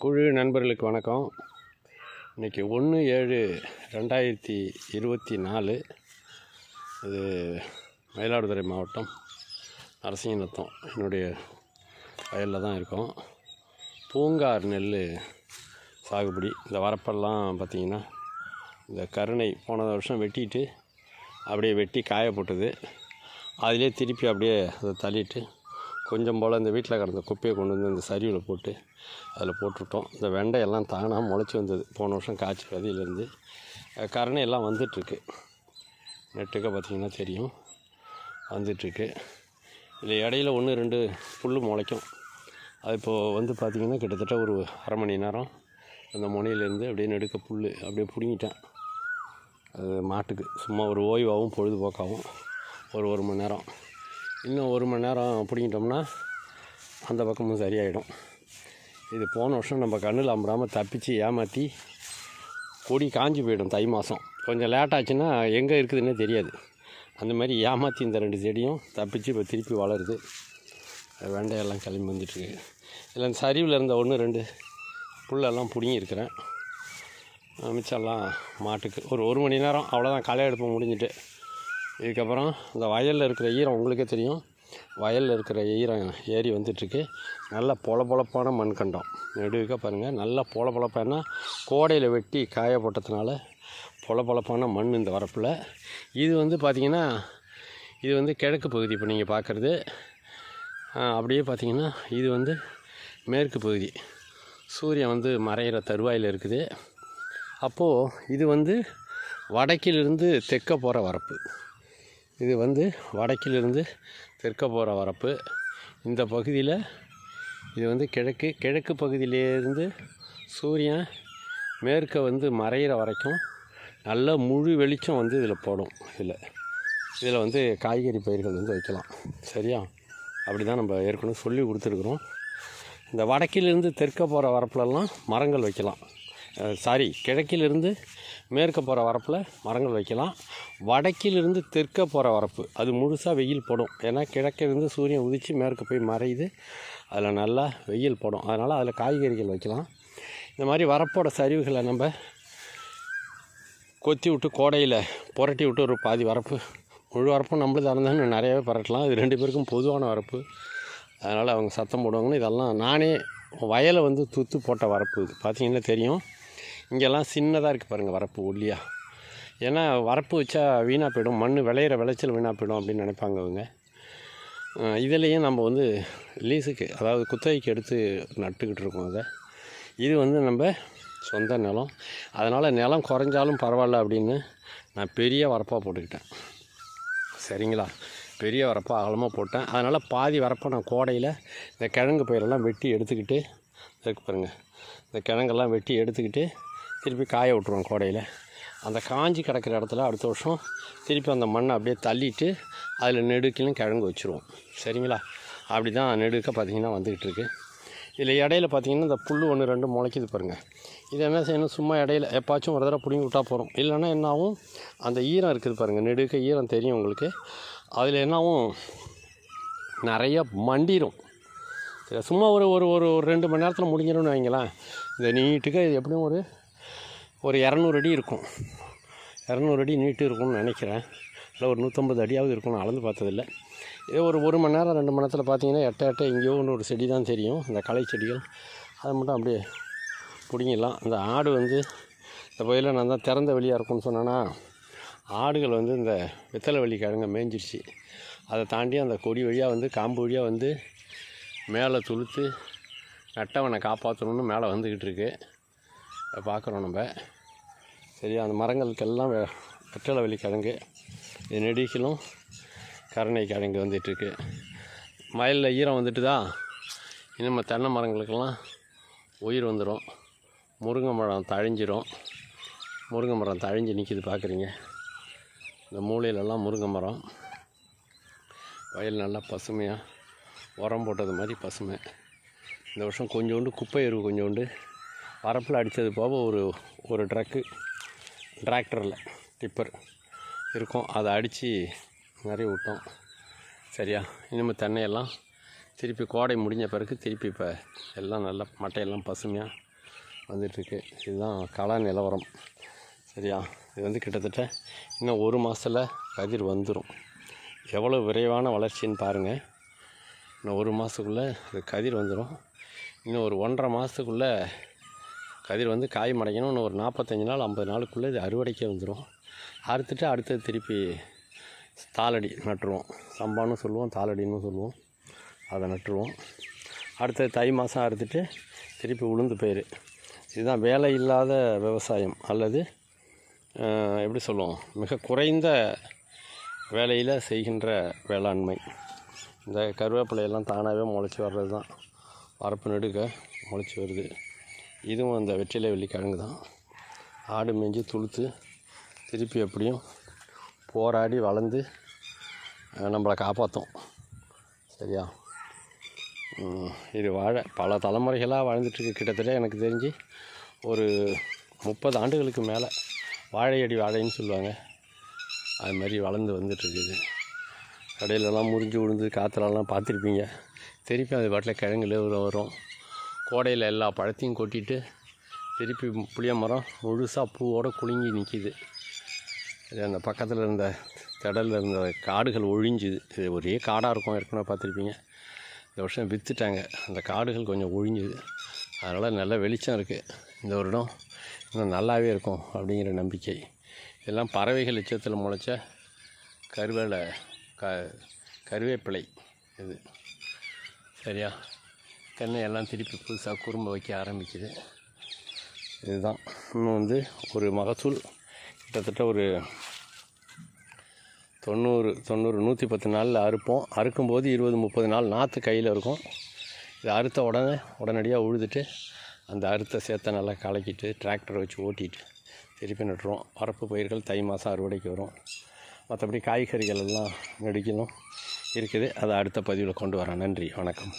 குழு நண்பர்களுக்கு வணக்கம். இன்றைக்கி ஒன்று ஏழு ரெண்டாயிரத்தி இருபத்தி நாலு. இது மயிலாடுதுறை மாவட்டம் நரசிங்கநத்தம். என்னுடைய வயலில் தான் இருக்கோம். பூங்கார் நெல் சாகுபடி. இந்த வரப்பெல்லாம் பார்த்திங்கன்னா இந்த கருணை போன வருஷம் வெட்டிட்டு அப்படியே வெட்டி காய போட்டது அதிலே திருப்பி அப்படியே அதை தள்ளிட்டு கொஞ்சம் போல் இந்த வீட்டில் கிடந்த குப்பையை கொண்டு வந்து இந்த சரிவில் போட்டு அதில் போட்டுவிட்டோம். இந்த வெண்டையெல்லாம் தானாக முளைச்சி வந்தது. போன வருஷம் காய்ச்சி விதையிலேருந்து. கரணையெல்லாம் வந்துட்டுருக்கு. நெட்டுக்க பார்த்திங்கன்னா தெரியும். வந்துட்டுருக்கு. இதில் இடையில ஒன்று ரெண்டு புல் முளைக்கும். அது இப்போது வந்து பார்த்திங்கன்னா கிட்டத்தட்ட ஒரு அரை மணி நேரம் அந்த முனையிலேருந்து அப்படியே நெடுக்க புல் அப்படியே பிடுங்கிட்டேன். அது மாட்டுக்கு. சும்மா ஒரு ஓய்வாகவும் பொழுதுபோக்காகவும் ஒரு ஒரு மணி நேரம். இன்னும் ஒரு மணி நேரம் பிடிங்கிட்டோம்னா அந்த பக்கமும் சரியாயிடும். இது போன வருஷம் நம்ம கண்ணில் அம்படாமல் தப்பிச்சு ஏமாற்றி கொடி காஞ்சி போயிடும் தை மாதம் கொஞ்சம் லேட் ஆச்சுன்னா எங்கே இருக்குதுன்னே தெரியாது. அந்த மாதிரி ஏமாற்றி இந்த ரெண்டு செடியும் தப்பிச்சு இப்போ திருப்பி வளருது. வெண்டையெல்லாம் கிளம்பி வந்துட்டுருக்கு. இல்லை இந்த சரிவில் இருந்த ஒன்று ரெண்டு புல்லெல்லாம் பிடுங்கியிருக்கிறேன். மிச்சம்லாம் மாட்டுக்கு ஒரு ஒரு மணி நேரம் அவ்வளோதான் களை எடுப்பு முடிஞ்சிட்டு. இதுக்கப்புறம் இந்த வயலில் இருக்கிற ஈரம் உங்களுக்கே தெரியும். வயலில் இருக்கிற ஈரம் ஏறி வந்துட்டுருக்கு. நல்ல பொலப்பொழப்பான மண்கண்டம். நெடுக்க பாருங்கள் நல்லா பொலப்பொழப்பானா கோடையில் வெட்டி காய போட்டதுனால பொலப்பொழப்பான மண் இந்த வரப்பில். இது வந்து பார்த்திங்கன்னா இது வந்து கிழக்கு பகுதி இப்போ நீங்கள் பார்க்குறது அப்படியே பார்த்திங்கன்னா இது வந்து மேற்கு பகுதி. சூரியன் வந்து மறையிற தருவாயில் இருக்குது. அப்போது இது வந்து வடக்கிலிருந்து தெற்க போகிற வரப்பு. இது வந்து வடக்கிலிருந்து தெற்க போகிற வரப்பு. இந்த பகுதியில் இது வந்து கிழக்கு கிழக்கு பகுதியிலேருந்து சூரியன் மேற்க வந்து மறையிற வரைக்கும் நல்ல முழு வெளிச்சம் வந்து இதில் போடும் இதில். இதில் வந்து காய்கறி பயிர்கள் வந்து வைக்கலாம். சரியா? அப்படி தான் நம்ம ஏற்கனவே சொல்லி கொடுத்துருக்குறோம். இந்த வடக்கிலிருந்து தெற்க போகிற வரப்புலலாம் மரங்கள் வைக்கலாம். சாரி கிழக்கிலிருந்து மேற்க போகிற வரப்பில் மரங்கள் வைக்கலாம். வடக்கிலிருந்து தெற்க போகிற வரப்பு அது முழுசாக வெயில் போடும். ஏன்னா கிழக்கிலிருந்து சூரியன் உதித்து மேற்க போய் மறையுது. அதில் நல்லா வெயில் போடும். அதனால் அதில் காய்கறிகள் வைக்கலாம். இந்த மாதிரி வரப்போட சரிவுகளை நம்ம கொத்தி விட்டு கோடையில் புரட்டி விட்டு ஒரு பாதி வரப்பு முழு வரப்பும் நம்மளுது இருந்தாலும் நிறையாவே பரட்டலாம். இது ரெண்டு பேருக்கும் பொதுவான வரப்பு. அதனால் அவங்க சத்தம் போடுவாங்கன்னு இதெல்லாம் நானே வயலை வந்து துத்து போட்ட வரப்பு. இது பார்த்திங்கன்னா தெரியும். இங்கெல்லாம் சின்னதாக இருக்குது பாருங்கள் வரப்பு ஒல்லியாக ஏன்னா வரப்பு வச்சா வீணாக போயிடும். மண் விளையிற விளைச்சல் வீணாக போயிடும் அப்படின்னு நினைப்பாங்க அவங்க. இதுலேயும் நம்ம வந்து லீஸுக்கு அதாவது குத்தகைக்கு எடுத்து நட்டுக்கிட்டு இருக்கோம் அதை. இது வந்து நம்ம சொந்த நிலம். அதனால் நிலம் குறைஞ்சாலும் பரவாயில்ல அப்படின்னு நான் பெரிய வரப்பாக போட்டுக்கிட்டேன். சரிங்களா? பெரிய வரப்பாக அகலமாக போட்டேன். அதனால் பாதி வரப்பை நான் கோடையில் இந்த கிழங்கு பயிரெல்லாம் வெட்டி எடுத்துக்கிட்டு இருக்கு பாருங்கள் இந்த கிழங்கெல்லாம் வெட்டி எடுத்துக்கிட்டு திருப்பி காய விட்ருவோம் கோடையில். அந்த காஞ்சி கிடக்கிற இடத்துல அடுத்த வருஷம் திருப்பி அந்த மண்ணை அப்படியே தள்ளிட்டு அதில் நெடுக்கிலும் கிழங்கு வச்சுருவோம். சரிங்களா? அப்படி தான் நெடுக்க பார்த்திங்கன்னா வந்துக்கிட்டு இருக்குது இதில் இடையில பார்த்திங்கன்னா இந்த புல் ஒன்று ரெண்டு முளைக்குது பாருங்கள் இதை என்ன செய்யணும்? சும்மா இடையில எப்பாச்சும் ஒரு தடவை பிடிங்கி விட்டால் போகிறோம் இல்லைன்னா என்னாகும் அந்த ஈரம் இருக்குது பாருங்கள் நெடுக்க ஈரம் தெரியும் உங்களுக்கு. அதில் என்னாகும் நிறைய மண்டிடும் சும்மா ஒரு ஒரு ஒரு ரெண்டு மணி நேரத்தில் முடிஞ்சிடும்னு வைங்களேன். இந்த நீட்டுக்கு இது எப்படியும் ஒரு ஒரு இரநூறு அடி இருக்கும். இரநூறு அடி நீட்டு இருக்கும்னு நினைக்கிறேன். இல்லை ஒரு நூற்றம்பது அடியாவது இருக்கும் நான் அளந்து பார்த்ததில்ல. இதே ஒரு ஒரு மணி நேரம் ரெண்டு மணி நேரத்தில் பார்த்தீங்கன்னா எட்ட எட்ட எங்கேயோ ஒன்று ஒரு செடி தான் தெரியும். இந்த களை செடிகள். அதை மட்டும் அப்படியே பிடிங்கிடலாம். இந்த ஆடு வந்து இந்த பகுதியில் நான் தான் திறந்த வெளியாக இருக்கும்னு சொன்னேன்னா ஆடுகள் வந்து இந்த வெத்தலை வள்ளி கிழங்க மேய்ஞ்சிருச்சு அதை தாண்டி அந்த கொடி வழியாக வந்து காம்பு வழியாக வந்து மேலே துளுத்து நட்டவனை காப்பாற்றணும்னு மேலே வந்துக்கிட்டு இருக்குது பார்க்குறோம் நம்ம. சரியா அந்த மரங்களுக்கெல்லாம் வெற்றலை வலி கிழங்கு இது கருணை கிழங்கு வந்துட்டுருக்கு. மயிலில் ஈரம் வந்துட்டு தான் இனிமேல் தென்னை மரங்களுக்கெல்லாம் உயிர் வந்துடும் முருங்கை மரம் தழிஞ்சிரும். முருங்கை மரம் தழிஞ்சு நிற்கிது பார்க்குறீங்க. இந்த மூலையிலெல்லாம் முருங்கை மரம். வயல் நல்லா பசுமையாக உரம் போட்டது மாதிரி பசுமை. இந்த வருஷம் கொஞ்சோண்டு குப்பை எருவு கொஞ்சோண்டு வரப்பில் அடித்தது போக ஒரு ஒரு ட்ரக்கு டிராக்டரில் டிப்பர் இருக்கும். அதை அடித்து நிறைய விட்டோம். சரியா? இனிமேல் தென்னையெல்லாம் திருப்பி கோடை முடிஞ்ச பிறகு திருப்பி இப்போ எல்லாம் நல்லா மட்டையெல்லாம் பசுமையாக வந்துட்டுருக்கு. இதுதான் கள நிலவரம். சரியா? இது வந்து கிட்டத்தட்ட இன்னும் ஒரு மாதத்தில் கதிர் வந்துடும் எவ்வளோ விரைவான வளர்ச்சின்னு பாருங்கள் இன்னும் ஒரு மாதத்துக்குள்ளே அது கதிர் வந்துடும் இன்னும் ஒரு ஒன்றரை மாதத்துக்குள்ளே கதிர் வந்து காய் மடைக்கணும்னு இன்னும் ஒரு நாற்பத்தஞ்சு நாள் ஐம்பது நாளுக்குள்ளே இது அறுவடைக்கே வந்துடும் அறுத்துட்டு அடுத்தது திருப்பி தாளடி நட்டுருவோம். சம்பான்னு சொல்லுவோம் தாளடின்னு சொல்லுவோம். அதை நட்டுருவோம். அடுத்தது தை மாதம் அறுத்துட்டு திருப்பி உளுந்து பயிர் இதுதான் வேலை இல்லாத விவசாயம். அல்லது எப்படி சொல்லுவோம்? மிக குறைந்த வேலையில் செய்கின்ற வேளாண்மை. இந்த கருவேப்பிலையெல்லாம் தானாகவே முளைச்சி வர்றது தான் வரப்பு நெடுக்க முளைச்சி வருது. இதுவும் அந்த வெற்றிலை வெள்ளிக்கிழங்கு தான். ஆடு மேய்ஞ்சி துளுத்து திருப்பி எப்படியும் போராடி வளர்ந்து நம்மளை காப்பாற்றும் சரியா? இது வாழை. பல தலைமுறைகளாக வாழ்ந்துட்டுருக்கு கிட்டத்தட்ட எனக்கு தெரிஞ்சு ஒரு முப்பது ஆண்டுகளுக்கு மேலே வாழையடி வாழைன்னு சொல்லுவாங்க. அது மாதிரி வளர்ந்து வந்துட்டுருக்குது. கடையிலலாம் முறிஞ்சு விழுந்து காற்றுலலாம் பார்த்துருப்பீங்க. திருப்பி அது பாட்டில் கிழங்குல வரும். கோடையில் எல்லா பழத்தையும் கொட்டிட்டு திருப்பி புளிய மரம் முழுசாக பூவோட குலுங்கி நிற்கிது இது அந்த பக்கத்தில் இருந்த திடலில் இருந்த காடுகள் ஒழிஞ்சுது. இது ஒரே காடாக இருக்கும் ஏற்கனவே பார்த்துருப்பீங்க. இந்த வருஷம் விற்றுட்டாங்க அந்த காடுகள் கொஞ்சம் ஒழிஞ்சுது. அதனால் நல்ல வெளிச்சம் இருக்குது இந்த வருடம் இன்னும் நல்லாவே இருக்கும் அப்படிங்கிற நம்பிக்கை. இதெல்லாம் பறவைகள் எச்சத்தில் முளைச்ச கருவேலை க கருவேப்பிலை இது. சரியா? தென்னை எல்லாம் திருப்பி புதுசாக குறும்ப வைக்க ஆரம்பிக்குது. இதுதான். இன்னும் வந்து ஒரு மகசூல் கிட்டத்தட்ட ஒரு தொண்ணூறு தொண்ணூறு நூற்றி பத்து நாளில் அறுப்போம். அறுக்கும்போது இருபது முப்பது நாள் நாற்று கையில் இருக்கும். இது அறுத்த உடனே உடனடியாக உழுதுட்டு அந்த அறுத்த சேர்த்த நல்லா கலக்கிட்டு டிராக்டர் வச்சு ஓட்டிட்டு திருப்பி நட்டுருவோம். பரப்பு பயிர்கள் தை மாதம் அறுவடைக்கு வரும். மற்றபடி காய்கறிகள் எல்லாம் நெடுக்கணும் இருக்குது. அதை அடுத்த பதிவில் கொண்டு வரேன். நன்றி. வணக்கம்.